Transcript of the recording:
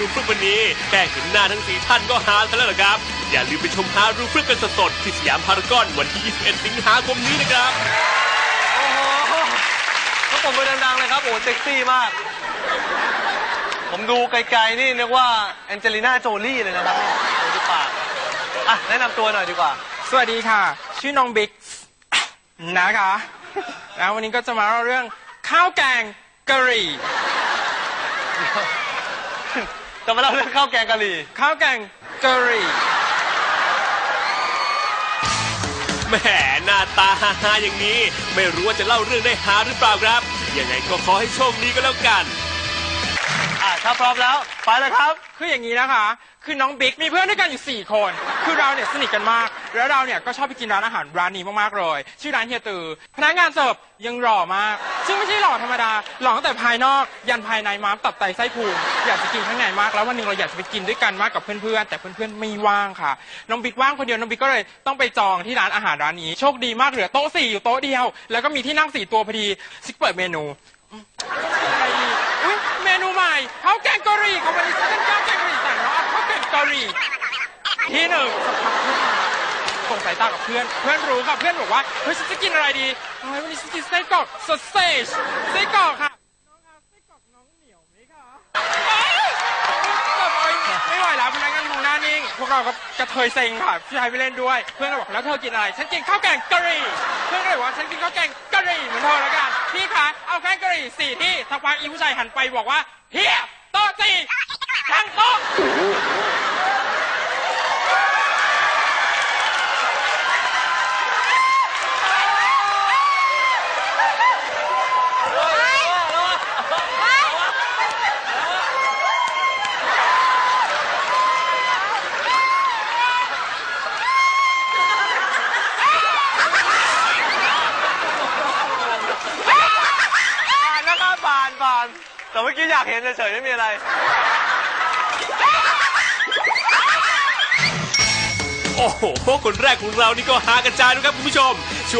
รูฟรึกวันนี้แค่เห็นหน้าทั้งสี่ท่านก็ฮาซะแล้วล่ะครับ อย่าลืมไปชมฮารูฟรึกกันสดๆที่สยามพารากอนวันที่ 21 สิงหาคมนี้นะครับโอ้โหต้องปรบมือดังๆเลยครับ โอ้เซ็กซี่มาก ผมดูไกลๆนี่นึกว่าแองเจลิน่าโจลี่เลยนะครับดูที่ปากอะแนะนำตัวหน่อยดีกว่า สวัสดีค่ะ ชื่อน้องบิ๊กนะคะแล้ววันนี้ก็จะมาเล่าเรื่องข้าวแกงกะหรี่ จะมาเล่าเรื่องข้าวแกงกะหรี่ข้าวแกงกะหรี่แหมหน้าตาฮาๆอย่างนี้ ไม่รู้ว่าจะเล่าเรื่องได้ฮาหรือเปล่าครับ ยังไงก็ขอให้โชคดีก็แล้วกัน อะถ้าพร้อมแล้ว ไปเลยครับ คืออย่างนี้นะคะ คือน้องบิ๊กมีเพื่อนด้วยกันอยู่ 4 คน คือเราเนี่ยสนิทกันมาก แล้วเราเนี่ยก็ชอบไปกินร้านอาหารร้านนี้มากๆเลย ชื่อร้านเฮียตือ พนักงานเสิร์ฟยังหล่อมาก ซึ่งไม่ใช่หล่อธรรมดา หล่อตั้งแต่ภายนอก ยันภายในม้ามตับไตไส้พุง อยากจะกินข้างในมาก แล้ววันหนึ่งเราอยากจะไปกินด้วยกันมากกับเพื่อนๆ แต่เพื่อนๆไม่ว่างค่ะ น้องบิ๊กว่างคนเดียว น้องบิ๊กก็เลยต้องไปจองที่ร้านอาหารร้านนี้ โชคดีมากเหลือโต๊ะสี่อยู่โต๊ะเดียว แล้วก็มีที่นั่งสี่ตัวพอดีซิกเปิดเมนูอะไรดีอุ้ยเมนูใหม่ข้าวแกงกะหรี่ของวันนี้ฉันเป็นข้าวแกงกะหรี่สั่งเนาะข้าวแกงกะหรี่ ที่หนึ่งสักพักเพื่อนมาส่งสายตากับเพื่อน เพื่อนรู้ค่ะเพื่อนบอกว่าเฮ้ยฉันจะกินอะไรดีเฮ้ยวันนี้ฉันกินไส้กรอกสเซจไส้กรอกค่ะน้องคะไส้กรอกน้องเหนียวไหมคะเอ้ยแบบโอ๊ยไม่ไหวแล้วพนักงานมองหน้านิ่งพวกเราก็กระเทยเซ็งค่ะพี่ชายไปเล่นด้วย เพื่อนก็บอกแล้วเธอกินอะไร ฉันกินข้าวแกงกะหรี่ เพื่อนก็เลยบอกว่าฉันกินข้าวแกงกะหรี่เหมือนเธอแล้วกันพี่คะเอาแกงกะหรี่สี่ที่สักพักอีผู้ชายหันไปบอกว่าเฮียโต๊ะสี่ทั้งโต๊ะ ผ่านนะครับผ่านผ่าน แต่เมื่อกี้อยากเห็นเฉยๆไม่มีอะไร โอ้โหคนแรกของเรานี่ก็ฮากระจายนะครับคุณผู้ชม